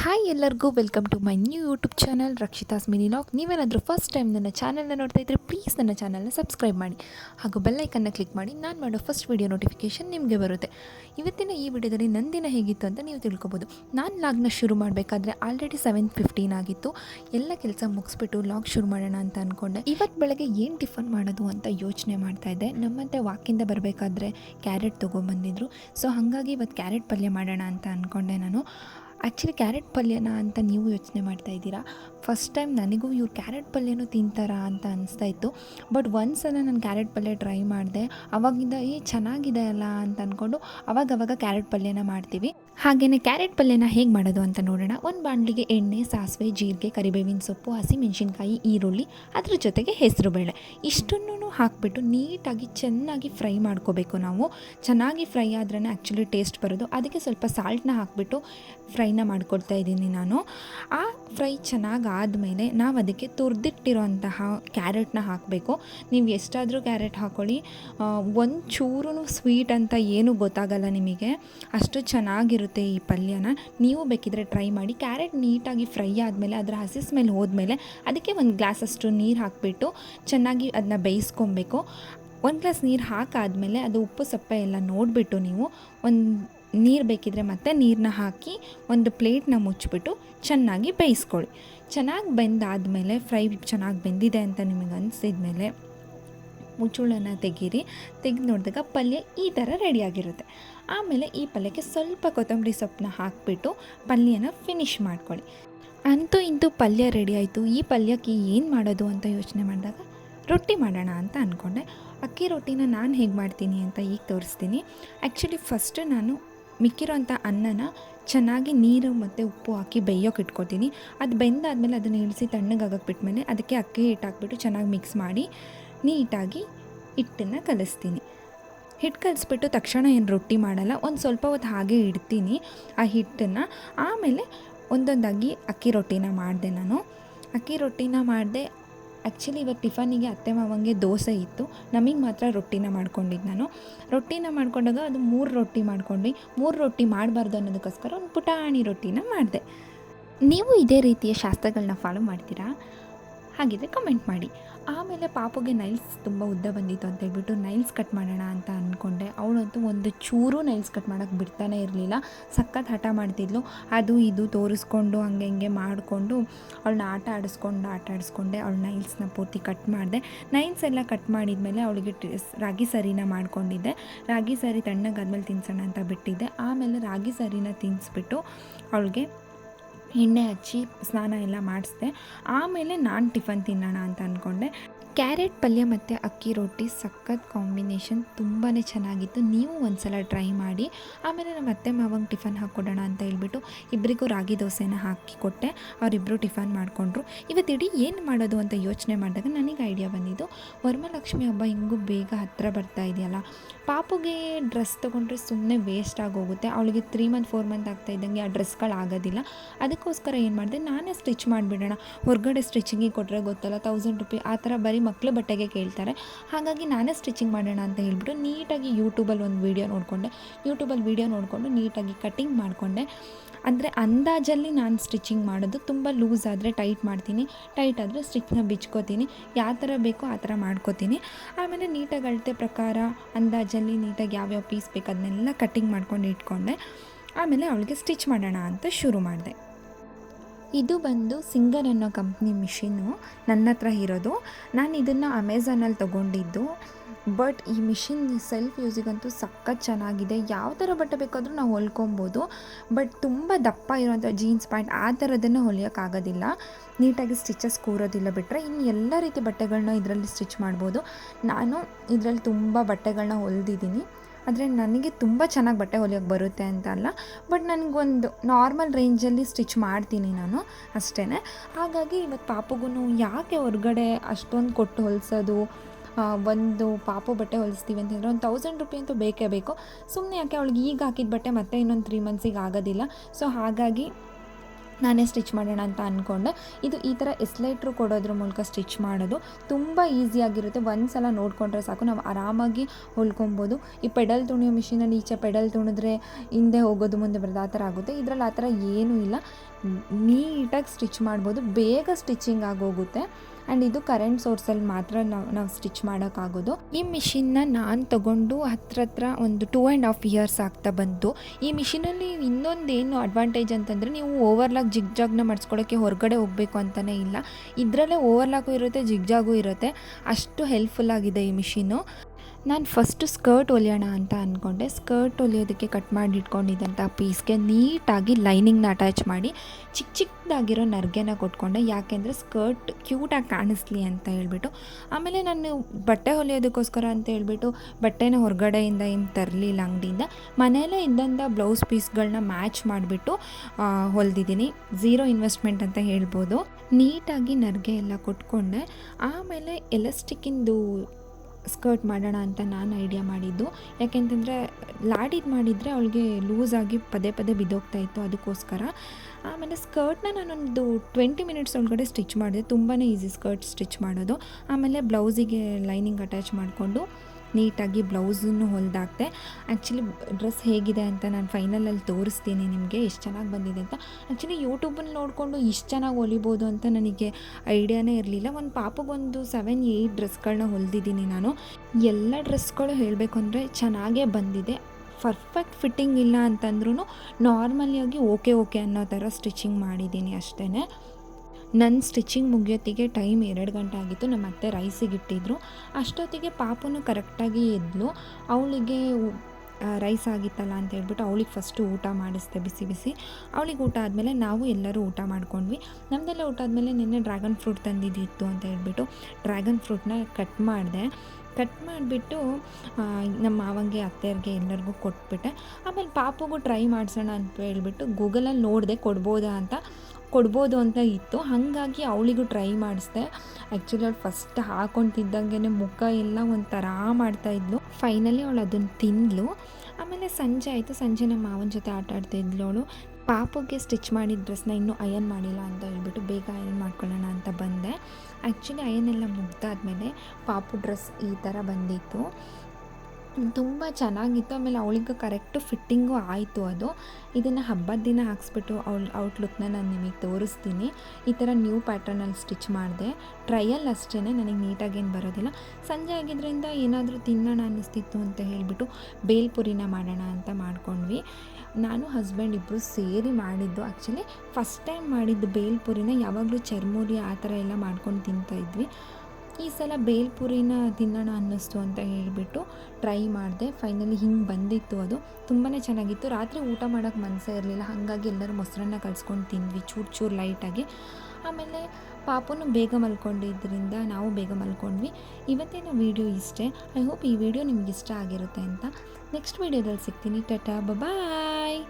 Hi ಎಲ್ಲರಿಗೂ welcome to my new YouTube channel Rakshita's mini vlog ನೀವೇನಾದರೂ first time ನನ್ನ ಚಾನಲ್ನ ನೋಡ್ತಾ ಇದ್ದರೆ ಪ್ಲೀಸ್ ನನ್ನ ಚಾನಲ್ನ ಸಬ್ಸ್ಕ್ರೈಬ್ ಮಾಡಿ. ಹಾಗೂ ಬೆಲ್ಲೈಕನ್ನ ಕ್ಲಿಕ್ ಮಾಡಿ. ನಾನು ಮಾಡೋ ಫಸ್ಟ್ ವೀಡಿಯೋ ನೋಟಿಫಿಕೇಷನ್ ನಿಮಗೆ ಬರುತ್ತೆ. ಇವತ್ತಿನ ಈ ವಿಡಿಯೋದಲ್ಲಿ ನಂದಿನ ದಿನ ಹೇಗಿತ್ತು ಅಂತ ನೀವು ತಿಳ್ಕೊಬೋದು. ನಾನು ಲಾಗ್ನ ಶುರು ಮಾಡಬೇಕಾದ್ರೆ ಆಲ್ರೆಡಿ ಸೆವೆನ್ ಫಿಫ್ಟೀನ್ ಆಗಿತ್ತು. ಎಲ್ಲ ಕೆಲಸ ಮುಗಿಸ್ಬಿಟ್ಟು ಲಾಗ್ ಶುರು ಮಾಡೋಣ ಅಂತ ಅಂದ್ಕೊಂಡೆ ಇವತ್ತು ಬೆಳಗ್ಗೆ ಏನು ಟಿಫನ್ ಮಾಡೋದು ಅಂತ ಯೋಚನೆ ಮಾಡ್ತಾ ಇದ್ದೆ. ನಮ್ಮಂತೆ ವಾಕಿಂದ ಬರಬೇಕಾದ್ರೆ ಕ್ಯಾರೆಟ್ ತೊಗೊಂಬಂದಿದ್ರು. ಸೊ ಹಾಗಾಗಿ ಇವತ್ತು ಕ್ಯಾರೆಟ್ ಪಲ್ಯ ಮಾಡೋಣ ಅಂತ ಅಂದ್ಕೊಂಡೆ ನಾನು. ಆ್ಯಕ್ಚುಲಿ ಕ್ಯಾರೆಟ್ ಪಲ್ಯನ ಅಂತ ನೀವು ಯೋಚನೆ ಮಾಡ್ತಾ ಇದ್ದೀರಾ? ಫಸ್ಟ್ ಟೈಮ್ ನನಗೂ ಇವ್ರು ಕ್ಯಾರೆಟ್ ಪಲ್ಯನೂ ತಿಂತಾರಾ ಅಂತ ಅನಿಸ್ತಾ ಇತ್ತು. ಬಟ್ ಒಂದು ಸಲ ನಾನು ಕ್ಯಾರೆಟ್ ಪಲ್ಯ ಟ್ರೈ ಮಾಡಿದೆ. ಅವಾಗಿಂದ, ಏ, ಚೆನ್ನಾಗಿದೆ ಅಲ್ಲ? ಅಂತ ಅಂದ್ಕೊಂಡು ಅವಾಗವಾಗ ಅವಾಗ ಕ್ಯಾರೆಟ್ ಪಲ್ಯನ ಮಾಡ್ತೀವಿ. ಹಾಗೆಯೇ ಕ್ಯಾರೆಟ್ ಪಲ್ಯನ ಹೇಗೆ ಮಾಡೋದು ಅಂತ ನೋಡೋಣ. ಒಂದು ಬಾಣಲಿಗೆ ಎಣ್ಣೆ, ಸಾಸಿವೆ, ಜೀರಿಗೆ, ಕರಿಬೇವಿನ ಸೊಪ್ಪು, ಹಸಿಮೆಣಸಿನ್ಕಾಯಿ, ಈರುಳ್ಳಿ, ಅದ್ರ ಜೊತೆಗೆ ಹೆಸರು ಬೇಳೆ. ಇಷ್ಟನ್ನು ಹಾಕಿಬಿಟ್ಟು ನೀಟಾಗಿ ಚೆನ್ನಾಗಿ ಫ್ರೈ ಮಾಡ್ಕೋಬೇಕು ನಾವು. ಚೆನ್ನಾಗಿ ಫ್ರೈ ಆದ್ರೇ ಆ್ಯಕ್ಚುಲಿ ಟೇಸ್ಟ್ ಬರೋದು. ಅದಕ್ಕೆ ಸ್ವಲ್ಪ ಸಾಲ್ಟ್ನ ಹಾಕಿಬಿಟ್ಟು ಫ್ರೈನ ಮಾಡ್ಕೊಡ್ತಾ ಇದ್ದೀನಿ ನಾನು. ಆ ಫ್ರೈ ಚೆನ್ನಾಗಿ ಆದಮೇಲೆ ನಾವು ಅದಕ್ಕೆ ತುರಿದಿಟ್ಟಿರೋಂತಹ ಕ್ಯಾರೆಟ್ನ ಹಾಕಬೇಕು. ನೀವು ಎಷ್ಟಾದರೂ ಕ್ಯಾರೆಟ್ ಹಾಕ್ಕೊಳ್ಳಿ ಒಂದು ಚೂರು ಸ್ವೀಟ್ ಅಂತ ಏನೂ ಗೊತ್ತಾಗಲ್ಲ ನಿಮಗೆ. ಅಷ್ಟು ಚೆನ್ನಾಗಿರುತ್ತೆ ಈ ಪಲ್ಯನ. ನೀವು ಬೇಕಿದ್ರೆ ಟ್ರೈ ಮಾಡಿ. ಕ್ಯಾರೆಟ್ ನೀಟಾಗಿ ಫ್ರೈ ಆದಮೇಲೆ, ಅದರ ಹಸಿ ಸ್ಮೆಲ್ ಹೋದ್ಮೇಲೆ ಅದಕ್ಕೆ ಒಂದು ಗ್ಲಾಸ್ ಅಷ್ಟು ನೀರು ಹಾಕಿಬಿಟ್ಟು ಚೆನ್ನಾಗಿ ಅದನ್ನ ಬೇಯಿಸ್ಕೊಬೇಕು. ಒಂದು ಗ್ಲಾಸ್ ನೀರು ಹಾಕಾದ್ಮೇಲೆ ಅದು ಉಪ್ಪು ಸಪ್ಪೆ ಎಲ್ಲ ನೋಡಿಬಿಟ್ಟು ನೀವು ಒಂದು ನೀರು ಬೇಕಿದ್ರೆ ಮತ್ತೆ ನೀರನ್ನ ಹಾಕಿ ಒಂದು ಪ್ಲೇಟ್ನ ಮುಚ್ಚಿಬಿಟ್ಟು ಚೆನ್ನಾಗಿ ಬೇಯಿಸ್ಕೊಳ್ಳಿ. ಚೆನ್ನಾಗಿ ಬೆಂದಾದಮೇಲೆ, ಫ್ರೈ ಚೆನ್ನಾಗಿ ಬೆಂದಿದೆ ಅಂತ ನಿಮಗೆ ಅನಿಸಿದ ಮೇಲೆ ಮುಚ್ಚುಳನ್ನು ತೆಗೀರಿ. ತೆಗೆದು ನೋಡಿದಾಗ ಪಲ್ಯ ಈ ಥರ ರೆಡಿಯಾಗಿರುತ್ತೆ. ಆಮೇಲೆ ಈ ಪಲ್ಯಕ್ಕೆ ಸ್ವಲ್ಪ ಕೊತ್ತಂಬರಿ ಸೊಪ್ಪನ್ನ ಹಾಕಿಬಿಟ್ಟು ಪಲ್ಯನ ಫಿನಿಶ್ ಮಾಡ್ಕೊಳ್ಳಿ. ಅಂತೂ ಇಂತೂ ಪಲ್ಯ ರೆಡಿ ಆಯಿತು. ಈ ಪಲ್ಯಕ್ಕೆ ಏನು ಮಾಡೋದು ಅಂತ ಯೋಚನೆ ಮಾಡಿದಾಗ ರೊಟ್ಟಿ ಮಾಡೋಣ ಅಂತ ಅಂದ್ಕೊಂಡೆ ಅಕ್ಕಿ ರೊಟ್ಟಿನ ನಾನು ಹೇಗೆ ಮಾಡ್ತೀನಿ ಅಂತ ಈಗ ತೋರಿಸ್ತೀನಿ. ಆ್ಯಕ್ಚುಲಿ ಫಸ್ಟು ನಾನು ಮಿಕ್ಕಿರೋಂಥ ಅನ್ನನ ಚೆನ್ನಾಗಿ ನೀರು ಮತ್ತು ಉಪ್ಪು ಹಾಕಿ ಬೇಯೋಕೆ ಇಟ್ಕೊತೀನಿ ಅದು ಬೆಂದಾದಮೇಲೆ ಅದನ್ನು ಇಳಿಸಿ ತಣ್ಣಗಾಗಕ್ಕೆ ಬಿಟ್ಮೇಲೆ ಅದಕ್ಕೆ ಅಕ್ಕಿ ಹಿಟ್ಟು ಹಾಕ್ಬಿಟ್ಟು ಚೆನ್ನಾಗಿ ಮಿಕ್ಸ್ ಮಾಡಿ ನೀಟಾಗಿ ಹಿಟ್ಟನ್ನು ಕಲಿಸ್ತೀನಿ. ಹಿಟ್ಟು ಕಲಿಸ್ಬಿಟ್ಟು ತಕ್ಷಣ ಏನು ರೊಟ್ಟಿ ಮಾಡಲ್ಲ, ಒಂದು ಸ್ವಲ್ಪ ಹೊತ್ತು ಹಾಗೆ ಇಡ್ತೀನಿ ಆ ಹಿಟ್ಟನ್ನು. ಆಮೇಲೆ ಒಂದೊಂದಾಗಿ ಅಕ್ಕಿ ರೊಟ್ಟಿನ ಮಾಡಿದೆ ನಾನು. ಅಕ್ಕಿ ರೊಟ್ಟಿನ ಮಾಡಿದೆ ಆ್ಯಕ್ಚುಲಿ ಇವಾಗ ಟಿಫನಿಗೆ ಅತ್ತೆ ಮಾವಂಗೆ ದೋಸೆ ಇತ್ತು. ನಮಗೆ ಮಾತ್ರ ರೊಟ್ಟಿನ ಮಾಡ್ಕೊಂಡಿದ್ದು ನಾನು. ರೊಟ್ಟಿನ ಮಾಡ್ಕೊಂಡಾಗ ಅದು ಮೂರು ರೊಟ್ಟಿ ಮಾಡ್ಕೊಂಡ್ವಿ. ಮೂರು ರೊಟ್ಟಿ ಮಾಡಬಾರ್ದು ಅನ್ನೋದಕ್ಕೋಸ್ಕರ ಒಂದು ಪುಟಾಣಿ ರೊಟ್ಟಿನ ಮಾಡಿದೆ. ನೀವು ಇದೇ ರೀತಿಯ ಶಾಸ್ತ್ರಗಳನ್ನ ಫಾಲೋ ಮಾಡ್ತೀರಾ? ಹಾಗಿದ್ರೆ ಕಮೆಂಟ್ ಮಾಡಿ. ಆಮೇಲೆ ಪಾಪುಗೆ ನೈಲ್ಸ್ ತುಂಬ ಉದ್ದ ಬಂದಿತ್ತು ಅಂತ ಹೇಳ್ಬಿಟ್ಟು ನೈಲ್ಸ್ ಕಟ್ ಮಾಡೋಣ ಅಂತ ಅಂದ್ಕೊಂಡೆ ಅವಳಂತೂ ಒಂದು ಚೂರು ನೈಲ್ಸ್ ಕಟ್ ಮಾಡೋಕ್ಕೆ ಬಿಡ್ತಾನೆ ಇರಲಿಲ್ಲ. ಸಖತ್ ಹಠ ಮಾಡ್ತಿದ್ಲು. ಅದು ಇದು ತೋರಿಸ್ಕೊಂಡು ಹಂಗೆ ಹಿಂಗೆ ಮಾಡಿಕೊಂಡು ಅವಳನ್ನ ಆಟ ಆಡಿಸ್ಕೊಂಡು ಆಟ ಆಡಿಸ್ಕೊಂಡೆ. ಅವಳ ನೈಲ್ಸ್ನ ಪೂರ್ತಿ ಕಟ್ ಮಾಡಿದೆ. ನೈಲ್ಸ್ ಎಲ್ಲ ಕಟ್ ಮಾಡಿದ್ಮೇಲೆ ಅವಳಿಗೆ ರಾಗಿ ಸರಿನ ಮಾಡ್ಕೊಂಡಿದ್ದೆ. ರಾಗಿ ಸರಿ ತಣ್ಣಗಾದ್ಮೇಲೆ ತಿನ್ಸೋಣ ಅಂತ ಬಿಟ್ಟಿದ್ದೆ. ಆಮೇಲೆ ರಾಗಿ ಸರಿನ ತಿನ್ನಿಸ್ಬಿಟ್ಟು ಅವಳಿಗೆ ಎಣ್ಣೆ ಹಚ್ಚಿ ಸ್ನಾನ ಎಲ್ಲ ಮಾಡಿಸ್ದೆ. ಆಮೇಲೆ ನಾನು ಟಿಫನ್ ತಿನ್ನೋಣ ಅಂತ ಅಂದ್ಕೊಂಡೆ ಕ್ಯಾರೆಟ್ ಪಲ್ಯ ಮತ್ತು ಅಕ್ಕಿ ರೊಟ್ಟಿ ಸಖತ್ ಕಾಂಬಿನೇಷನ್ ತುಂಬಾ ಚೆನ್ನಾಗಿತ್ತು. ನೀವು ಒಂದು ಸಲ ಟ್ರೈ ಮಾಡಿ. ಆಮೇಲೆ ನಮ್ಮ ಅತ್ತೆ ಮಾವಂಗೆ ಟಿಫನ್ ಹಾಕ್ಕೊಡೋಣ ಅಂತ ಹೇಳ್ಬಿಟ್ಟು ಇಬ್ಬರಿಗೂ ರಾಗಿ ದೋಸೆನ ಹಾಕಿ ಕೊಟ್ಟೆ. ಅವರಿಬ್ಬರು ಟಿಫನ್ ಮಾಡಿಕೊಂಡ್ರು. ಇವತ್ತು ಇಡೀ ಏನು ಮಾಡೋದು ಅಂತ ಯೋಚನೆ ಮಾಡಿದಾಗ ನನಗೆ ಐಡಿಯಾ ಬಂದಿದ್ದು ವರಮಲಕ್ಷ್ಮಿ ಹಬ್ಬ ಹಿಂಗೂ ಬೇಗ ಹತ್ತಿರ ಬರ್ತಾ ಇದೆಯಲ್ಲ. ಪಾಪುಗೆ ಡ್ರೆಸ್ ತೊಗೊಂಡ್ರೆ ಸುಮ್ಮನೆ ವೇಸ್ಟ್ ಆಗೋಗುತ್ತೆ ಅವಳಿಗೆ ತ್ರೀ ಮಂತ್ ಫೋರ್ ಮಂತ್ ಆಗ್ತಾ ಇದ್ದಂಗೆ ಆ ಡ್ರೆಸ್ಗಳಾಗೋದಿಲ್ಲ ಅದಕ್ಕೋಸ್ಕರ ಏನು ಮಾಡಿದೆ, ನಾನೇ ಸ್ಟಿಚ್ ಮಾಡಿಬಿಡೋಣ. ಹೊರಗಡೆ ಸ್ಟಿಚಿಂಗಿಗೆ ಕೊಟ್ಟರೆ ಗೊತ್ತಲ್ಲ ತೌಸಂಡ್ ರುಪಿ ಆ ಥರ ಬರೀ ಮಕ್ಕಳು ಬಟ್ಟೆಗೆ ಕೇಳ್ತಾರೆ. ಹಾಗಾಗಿ ನಾನೇ ಸ್ಟಿಚಿಂಗ್ ಮಾಡೋಣ ಅಂತ ಹೇಳ್ಬಿಟ್ಟು ನೀಟಾಗಿ ಯೂಟ್ಯೂಬಲ್ಲಿ ಒಂದು ವೀಡಿಯೋ ನೋಡಿಕೊಂಡೆ. ಯೂಟ್ಯೂಬಲ್ಲಿ ವೀಡಿಯೋ ನೋಡಿಕೊಂಡು ನೀಟಾಗಿ ಕಟ್ಟಿಂಗ್ ಮಾಡಿಕೊಂಡೆ. ಅಂದರೆ ಅಂದಾಜಲ್ಲಿ ನಾನು ಸ್ಟಿಚಿಂಗ್ ಮಾಡೋದು ತುಂಬ ಲೂಸ್ ಆದರೆ ಟೈಟ್ ಮಾಡ್ತೀನಿ. ಟೈಟ್ ಆದರೆ ಸ್ಟಿಚ್ನ ಬಿಚ್ಕೋತೀನಿ. ಯಾವ ಥರ ಬೇಕೋ ಆ ಥರ ಮಾಡ್ಕೋತೀನಿ. ಆಮೇಲೆ ನೀಟಾಗಿ ಅಳತೆ ಪ್ರಕಾರ ಅಂದಾಜಲ್ಲಿ ನೀಟಾಗಿ ಯಾವ್ಯಾವ ಪೀಸ್ ಬೇಕು ಅದನ್ನೆಲ್ಲ ಕಟ್ಟಿಂಗ್ ಮಾಡ್ಕೊಂಡು ಇಟ್ಕೊಂಡೆ. ಆಮೇಲೆ ಅವಳಿಗೆ ಸ್ಟಿಚ್ ಮಾಡೋಣ ಅಂತ ಶುರು ಮಾಡಿದೆ. ಇದು ಬಂದು ಸಿಂಗರ್ ಅನ್ನೋ ಕಂಪ್ನಿ ಮಿಷಿನ್ನು ನನ್ನ ಹತ್ರ ಇರೋದು. ನಾನು ಇದನ್ನು ಅಮೆಝಾನಲ್ಲಿ ತೊಗೊಂಡಿದ್ದು. ಬಟ್ ಈ ಮಿಷಿನ್ ಸೆಲ್ಫ್ ಯೂಸಿಗಂತೂ ಸಖತ್ ಚೆನ್ನಾಗಿದೆ. ಯಾವ ಥರ ಬಟ್ಟೆ ಬೇಕಾದರೂ ನಾವು ಹೊಲ್ಕೊಬೋದು. ಬಟ್ ತುಂಬ ದಪ್ಪ ಇರೋಂಥ ಜೀನ್ಸ್ ಪ್ಯಾಂಟ್ ಆ ಥರದನ್ನು ಹೊಲಿಯೋಕ್ಕಾಗೋದಿಲ್ಲ. ನೀಟಾಗಿ ಸ್ಟಿಚಸ್ ಕೂರೋದಿಲ್ಲ ಬಿಟ್ಟರೆ ಇನ್ನು ಎಲ್ಲ ರೀತಿ ಬಟ್ಟೆಗಳನ್ನ ಇದರಲ್ಲಿ ಸ್ಟಿಚ್ ಮಾಡ್ಬೋದು. ನಾನು ಇದರಲ್ಲಿ ತುಂಬ ಬಟ್ಟೆಗಳನ್ನ ಹೊಲ್ದಿದ್ದೀನಿ. ಆದರೆ ನನಗೆ ತುಂಬ ಚೆನ್ನಾಗಿ ಬಟ್ಟೆ ಹೊಲಿಯೋಕ್ಕೆ ಬರುತ್ತೆ ಅಂತ ಅಲ್ಲ. ಬಟ್ ನನಗೊಂದು ನಾರ್ಮಲ್ ರೇಂಜಲ್ಲಿ ಸ್ಟಿಚ್ ಮಾಡ್ತೀನಿ ನಾನು ಅಷ್ಟೇ ಹಾಗಾಗಿ ಇವತ್ತು ಪಾಪಗೂ ಯಾಕೆ ಹೊರಗಡೆ ಅಷ್ಟೊಂದು ಕೊಟ್ಟು ಹೊಲಿಸೋದು? ಒಂದು ಪಾಪು ಬಟ್ಟೆ ಹೊಲಿಸ್ತೀವಿ ಅಂತಂದರೆ ಒಂದು ತೌಸಂಡ್ ರುಪಿ ಅಂತೂ ಬೇಕೇ ಬೇಕು. ಸುಮ್ಮನೆ ಯಾಕೆ ಅವಳಿಗೆ ಈಗ ಹಾಕಿದ ಬಟ್ಟೆ ಮತ್ತೆ ಇನ್ನೊಂದು ತ್ರೀ ಮಂತ್ಸಿಗೆ ಆಗೋದಿಲ್ಲ. ಸೊ ಹಾಗಾಗಿ ನಾನೇ ಸ್ಟಿಚ್ ಮಾಡೋಣ ಅಂತ ಅಂದ್ಕೊಂಡೆ ಇದು ಈ ಥರ ಎಸ್ಲೈಟ್ರು ಕೊಡೋದ್ರ ಮೂಲಕ ಸ್ಟಿಚ್ ಮಾಡೋದು ತುಂಬ ಈಸಿಯಾಗಿರುತ್ತೆ ಒಂದು ಸಲ ನೋಡಿಕೊಂಡ್ರೆ ಸಾಕು. ನಾವು ಆರಾಮಾಗಿ ಹೊಲ್ಕೊಬೋದು. ಈ ಪೆಡಲ್ ತುಣಿಯೋ ಮಿಷಿನಲ್ಲಿ ಈಚೆ ಪೆಡಲ್ ತುಣಿದ್ರೆ ಹಿಂದೆ ಹೋಗೋದು ಮುಂದೆ ಬರೋದು ಆ ಥರ ಆಗುತ್ತೆ. ಇದರಲ್ಲಿ ಆ ಥರ ಏನೂ ಇಲ್ಲ. ನೀಟಾಗಿ ಸ್ಟಿಚ್ ಮಾಡ್ಬೋದು. ಬೇಗ ಸ್ಟಿಚಿಂಗ್ ಆಗೋಗುತ್ತೆ. ಆ್ಯಂಡ್ ಇದು ಕರೆಂಟ್ ಸೋರ್ಸಲ್ಲಿ ಮಾತ್ರ ನಾವು ನಾವು ಸ್ಟಿಚ್ ಮಾಡೋಕ್ಕಾಗೋದು. ಈ ಮಿಷಿನ್ನ ನಾನು ತಗೊಂಡು ಹತ್ರ ಹತ್ರ ಒಂದು ಟೂ ಆ್ಯಂಡ್ ಹಾಫ್ ಇಯರ್ಸ್ ಆಗ್ತಾ ಬಂತು. ಈ ಮಿಷಿನಲ್ಲಿ ಇನ್ನೊಂದು ಏನು ಅಡ್ವಾಂಟೇಜ್ ಅಂತಂದರೆ ನೀವು ಓವರ್ಲಾಕ್ ಜಿಗ್ ಜಾಗ್ನ ಮಾಡಿಸ್ಕೊಳ್ಳೋಕ್ಕೆ ಹೊರಗಡೆ ಹೋಗಬೇಕು ಅಂತಲೇ ಇಲ್ಲ. ಇದರಲ್ಲೇ ಓವರ್ಲಾಕು ಇರುತ್ತೆ ಜಿಗ್ ಜಾಗು ಇರುತ್ತೆ. ಅಷ್ಟು ಹೆಲ್ಪ್ಫುಲ್ ಆಗಿದೆ ಈ ಮಿಷಿನು ನಾನು ಫಸ್ಟು ಸ್ಕರ್ಟ್ ಹೊಲಿಯೋಣ ಅಂತ ಅಂದ್ಕೊಂಡೆ ಸ್ಕರ್ಟ್ ಹೊಲಿಯೋದಕ್ಕೆ ಕಟ್ ಮಾಡಿ ಇಟ್ಕೊಂಡಿದ್ದಂಥ ಪೀಸ್ಗೆ ನೀಟಾಗಿ ಲೈನಿಂಗ್ನ ಅಟ್ಯಾಚ್ ಮಾಡಿ ಚಿಕ್ಕ ಚಿಕ್ಕದಾಗಿರೋ ನರ್ಗೆನ ಕೊಟ್ಕೊಂಡೆ. ಯಾಕೆಂದರೆ ಸ್ಕರ್ಟ್ ಕ್ಯೂಟಾಗಿ ಕಾಣಿಸ್ಲಿ ಅಂತ ಹೇಳ್ಬಿಟ್ಟು. ಆಮೇಲೆ ನಾನು ಬಟ್ಟೆ ಹೊಲಿಯೋದಕ್ಕೋಸ್ಕರ ಅಂತ ಹೇಳ್ಬಿಟ್ಟು ಬಟ್ಟೆನ ಹೊರಗಡೆಯಿಂದ ಏನು ತರಲಿಲ್ಲ ಅಂಗಡಿಯಿಂದ. ಮನೆಯಲ್ಲೇ ಇದ್ದಂಥ ಬ್ಲೌಸ್ ಪೀಸ್ಗಳನ್ನ ಮ್ಯಾಚ್ ಮಾಡಿಬಿಟ್ಟು ಹೊಲಿದಿದ್ದೀನಿ. ಝೀರೋ ಇನ್ವೆಸ್ಟ್ಮೆಂಟ್ ಅಂತ ಹೇಳ್ಬೋದು. ನೀಟಾಗಿ ನರ್ಗೆ ಎಲ್ಲ ಕೊಟ್ಕೊಂಡೆ. ಆಮೇಲೆ ಎಲಾಸ್ಟಿಕ್ಕಿಂದು ಸ್ಕರ್ಟ್ ಮಾಡೋಣ ಅಂತ ನಾನು ಐಡಿಯಾ ಮಾಡಿದ್ದು. ಯಾಕೆಂತಂದರೆ ಲಾಡಿದ್ದು ಮಾಡಿದರೆ ಅವಳಿಗೆ ಲೂಸಾಗಿ ಪದೇ ಪದೇ ಬಿದ್ದೋಗ್ತಾ ಇತ್ತು ಅದಕ್ಕೋಸ್ಕರ. ಆಮೇಲೆ ಸ್ಕರ್ಟ್ನ ನಾನೊಂದು ಟ್ವೆಂಟಿ ಮಿನಿಟ್ಸ್ ಒಳಗಡೆ ಸ್ಟಿಚ್ ಮಾಡಿದೆ. ತುಂಬಾ ಈಸಿ ಸ್ಕರ್ಟ್ ಸ್ಟಿಚ್ ಮಾಡೋದು. ಆಮೇಲೆ ಬ್ಲೌಸಿಗೆ ಲೈನಿಂಗ್ ಅಟ್ಯಾಚ್ ಮಾಡಿಕೊಂಡು ನೀಟಾಗಿ ಬ್ಲೌಸನ್ನು ಹೊಲ್ದಾಕ್ತೆ ಆ್ಯಕ್ಚುಲಿ ಡ್ರೆಸ್ ಹೇಗಿದೆ ಅಂತ ನಾನು ಫೈನಲಲ್ಲಿ ತೋರಿಸ್ತೀನಿ ನಿಮಗೆ ಎಷ್ಟು ಚೆನ್ನಾಗಿ ಬಂದಿದೆ ಅಂತ. ಆ್ಯಕ್ಚುಲಿ ಯೂಟ್ಯೂಬಲ್ಲಿ ನೋಡಿಕೊಂಡು ಇಷ್ಟು ಚೆನ್ನಾಗಿ ಹೊಲಿಬೋದು ಅಂತ ನನಗೆ ಐಡಿಯಾನೇ ಇರಲಿಲ್ಲ. ಒಂದು ಪಾಪಗೊಂದು ಸೆವೆನ್ ಏಯ್ಟ್ ಡ್ರೆಸ್ಗಳನ್ನ ಹೊಲಿದಿದ್ದೀನಿ ನಾನು. ಎಲ್ಲ ಡ್ರೆಸ್ಗಳು ಹೇಳಬೇಕು ಅಂದರೆ ಚೆನ್ನಾಗೇ ಬಂದಿದೆ. ಪರ್ಫೆಕ್ಟ್ ಫಿಟ್ಟಿಂಗ್ ಇಲ್ಲ ಅಂತಂದ್ರೂ ನಾರ್ಮಲಿಯಾಗಿ ಓಕೆ ಓಕೆ ಅನ್ನೋ ಥರ ಸ್ಟಿಚಿಂಗ್ ಮಾಡಿದ್ದೀನಿ ಅಷ್ಟೇ ನನ್ನ ಸ್ಟಿಚಿಂಗ್ ಮುಗಿಯೋತ್ತಿಗೆ ಟೈಮ್ ಎರಡು ಗಂಟೆ ಆಗಿತ್ತು. ನಮ್ಮ ಅತ್ತೆ ರೈಸಿಗೆ ಇಟ್ಟಿದ್ರು. ಅಷ್ಟೊತ್ತಿಗೆ ಪಾಪನು ಕರೆಕ್ಟಾಗಿ ಎದ್ಲು. ಅವಳಿಗೆ ರೈಸ್ ಆಗಿತ್ತಲ್ಲ ಅಂತ ಹೇಳ್ಬಿಟ್ಟು ಅವಳಿಗೆ ಫಸ್ಟು ಊಟ ಮಾಡಿಸ್ದೆ ಬಿಸಿ ಬಿಸಿ. ಅವಳಿಗೆ ಊಟ ಆದಮೇಲೆ ನಾವು ಎಲ್ಲರೂ ಊಟ ಮಾಡ್ಕೊಂಡ್ವಿ. ನಮ್ಮದೆಲ್ಲ ಊಟ ಆದಮೇಲೆ ನಿನ್ನೆ ಡ್ರ್ಯಾಗನ್ ಫ್ರೂಟ್ ತಂದಿದ್ದಿತ್ತು ಅಂತ ಹೇಳ್ಬಿಟ್ಟು ಡ್ರ್ಯಾಗನ್ ಫ್ರೂಟ್ನ ಕಟ್ ಮಾಡಿದೆ. ಕಟ್ ಮಾಡಿಬಿಟ್ಟು ನಮ್ಮ ಮಾವಂಗೆ ಅತ್ತೆಯರಿಗೆ ಎಲ್ಲರಿಗೂ ಕೊಟ್ಬಿಟ್ಟೆ. ಆಮೇಲೆ ಪಾಪುಗೂ ಟ್ರೈ ಮಾಡಿಸೋಣ ಅಂತ ಹೇಳ್ಬಿಟ್ಟು ಗೂಗಲಲ್ಲಿ ನೋಡಿದೆ ಕೊಡ್ಬೋದಾ ಅಂತ. ಕೊಡ್ಬೋದು ಅಂತ ಇತ್ತು. ಹಾಗಾಗಿ ಅವಳಿಗೂ ಟ್ರೈ ಮಾಡಿಸ್ದೆ. ಆ್ಯಕ್ಚುಲಿ ಅವಳು ಫಸ್ಟ್ ಹಾಕೊಂತಿದ್ದಂಗೆ ಮುಖ ಎಲ್ಲ ಒಂಥರ ಮಾಡ್ತಾಯಿದ್ಲು ಫೈನಲಿ ಅವಳು ಅದನ್ನು ತಿಂದಳು ಆಮೇಲೆ ಸಂಜೆ ಆಯಿತು. ಸಂಜೆ ನಮ್ಮ ಮಾವನ ಜೊತೆ ಆಟ ಆಡ್ತಾಯಿದ್ಲು ಅವಳು. ಪಾಪುಗೆ ಸ್ಟಿಚ್ ಮಾಡಿದ ಡ್ರೆಸ್ನ ಇನ್ನೂ ಅಯನ್ ಮಾಡಿಲ್ಲ ಅಂತ ಹೇಳ್ಬಿಟ್ಟು ಬೇಗ ಅಯನ್ ಮಾಡ್ಕೊಳ್ಳೋಣ ಅಂತ ಬಂದೆ. ಆ್ಯಕ್ಚುಲಿ ಅಯನ್ ಎಲ್ಲ ಮುಗ್ದಾದ್ಮೇಲೆ ಪಾಪು ಡ್ರೆಸ್ ಈ ಥರ ಬಂದಿತ್ತು. ತುಂಬ ಚೆನ್ನಾಗಿತ್ತು. ಆಮೇಲೆ ಅವಳಿಗೆ ಕರೆಕ್ಟು ಫಿಟ್ಟಿಂಗು ಆಯಿತು ಅದು. ಇದನ್ನು ಹಬ್ಬದ ದಿನ ಹಾಕ್ಸ್ಬಿಟ್ಟು ಅವಳ, ಔಟ್ಲುಕ್ನ ನಾನು ನಿಮಗೆ ತೋರಿಸ್ತೀನಿ. ಈ ಥರ ನ್ಯೂ ಪ್ಯಾಟ್ರನಲ್ಲಿ ಸ್ಟಿಚ್ ಮಾಡಿದೆ. ಟ್ರಯಲ್ ಅಷ್ಟೇ ನನಗೆ ನೀಟಾಗೇನು ಬರೋದಿಲ್ಲ. ಸಂಜೆ ಆಗಿದ್ದರಿಂದ ಏನಾದರೂ ತಿನ್ನೋಣ ಅನ್ನಿಸ್ತಿತ್ತು ಅಂತ ಹೇಳಿಬಿಟ್ಟು ಬೇಲ್ಪುರಿನ ಮಾಡೋಣ ಅಂತ ಮಾಡ್ಕೊಂಡ್ವಿ. ನಾನು ಹಸ್ಬೆಂಡ್ ಇಬ್ಬರು ಸೇರಿ ಮಾಡಿದ್ದು. ಆ್ಯಕ್ಚುಲಿ ಫಸ್ಟ್ ಟೈಮ್ ಮಾಡಿದ್ದು ಬೇಲ್ಪುರಿನ ಯಾವಾಗಲೂ ಚರ್ಮುರಿ ಆ ಥರ ಎಲ್ಲ ಮಾಡ್ಕೊಂಡು ತಿಂತಾಯಿದ್ವಿ ಈ ಸಲ ಬೇಲ್ಪುರಿನ ತಿನ್ನೋಣ ಅನ್ನಿಸ್ತು ಅಂತ ಹೇಳಿಬಿಟ್ಟು ಟ್ರೈ ಮಾಡಿದೆ. ಫೈನಲಿ ಹಿಂಗೆ ಬಂದಿತ್ತು ಅದು. ತುಂಬಾ ಚೆನ್ನಾಗಿತ್ತು. ರಾತ್ರಿ ಊಟ ಮಾಡೋಕ್ಕೆ ಮನಸ್ಸೇ ಇರಲಿಲ್ಲ. ಹಾಗಾಗಿ ಎಲ್ಲರೂ ಮೊಸರನ್ನ ಕಲ್ಸ್ಕೊಂಡು ತಿಂದ್ವಿ ಚೂರು ಚೂರು ಲೈಟಾಗಿ ಆಮೇಲೆ ಪಾಪನೂ ಬೇಗ ಮಲ್ಕೊಂಡಿದ್ದರಿಂದ ನಾವು ಬೇಗ ಮಲ್ಕೊಂಡ್ವಿ. ಇವತ್ತಿನ ವೀಡಿಯೋ ಇಷ್ಟೇ. ಐ ಹೋಪ್ ಈ ವಿಡಿಯೋ ನಿಮ್ಗೆ ಇಷ್ಟ ಆಗಿರುತ್ತೆ ಅಂತ. ನೆಕ್ಸ್ಟ್ ವೀಡಿಯೋದಲ್ಲಿ ಸಿಗ್ತೀನಿ. ಟಟಾ ಬಾಯ್